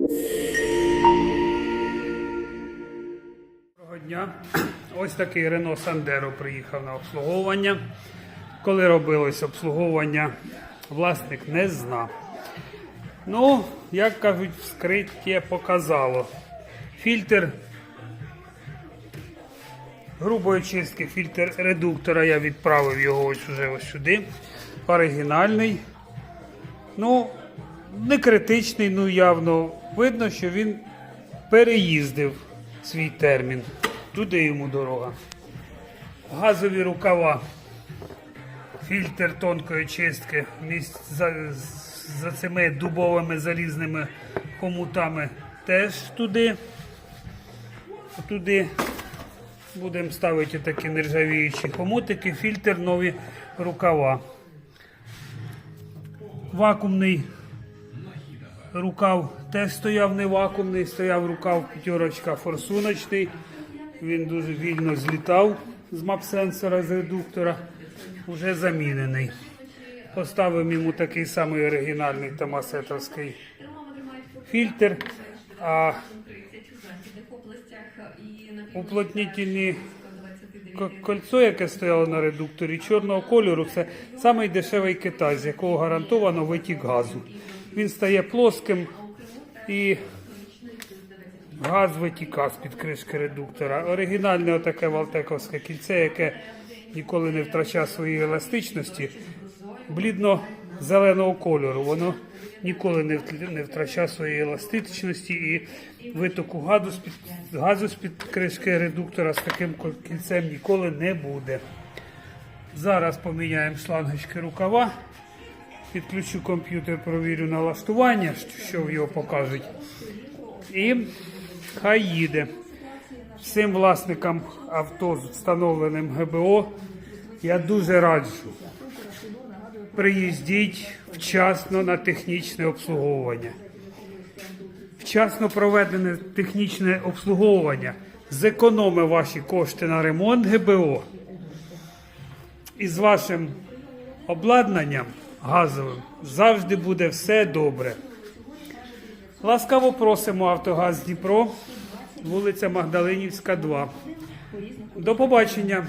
Доброго дня. Ось такий Рено Сандеро приїхав на обслуговування. Коли робилось обслуговування, власник не знав. Ну, як кажуть, вскриття показало. Фільтр грубої чистки, фільтр редуктора, я відправив його ось уже ось сюди. Оригінальний. Ну, не критичний, ну явно видно, що він переїздив свій термін. Туди йому дорога. Газові рукава. Фільтр тонкої чистки міст за, за цими дубовими залізними хомутами теж туди. Туди будемо ставити такі нержавіючі хомутики, фільтр, нові рукава. Вакуумний рукав теж стояв не вакуумний, стояв рукав п'ятерочка форсуночний. Він дуже вільно злітав з мап-сенсора, з редуктора, вже замінений. Поставив йому такий самий оригінальний томасетовський фільтр, а уплотнительні К- Кольцо, яке стояло на редукторі чорного кольору, це самий дешевий китай, з якого гарантовано витік газу. Він стає плоским і газ витіка з-під кришки редуктора. Оригінальне отаке валтековське кільце, яке ніколи не втрачає своєї еластичності, блідно-зеленого кольору. Воно ніколи не вт- втрачає своєї еластичності і витоку газу з-під, кришки редуктора з таким кільцем ніколи не буде. Зараз поміняємо шлангочки рукава. Підключу комп'ютер, провірю налаштування, що в його покажуть. І хай їде. Всім власникам авто з встановленим ГБО я дуже раджу. Приїздіть вчасно на технічне обслуговування. Вчасно проведене технічне обслуговування зекономить ваші кошти на ремонт ГБО. І з вашим обладнанням газовим завжди буде все добре. Ласкаво просимо Автогаз Дніпро, вулиця Магдалинівська, 2. До побачення.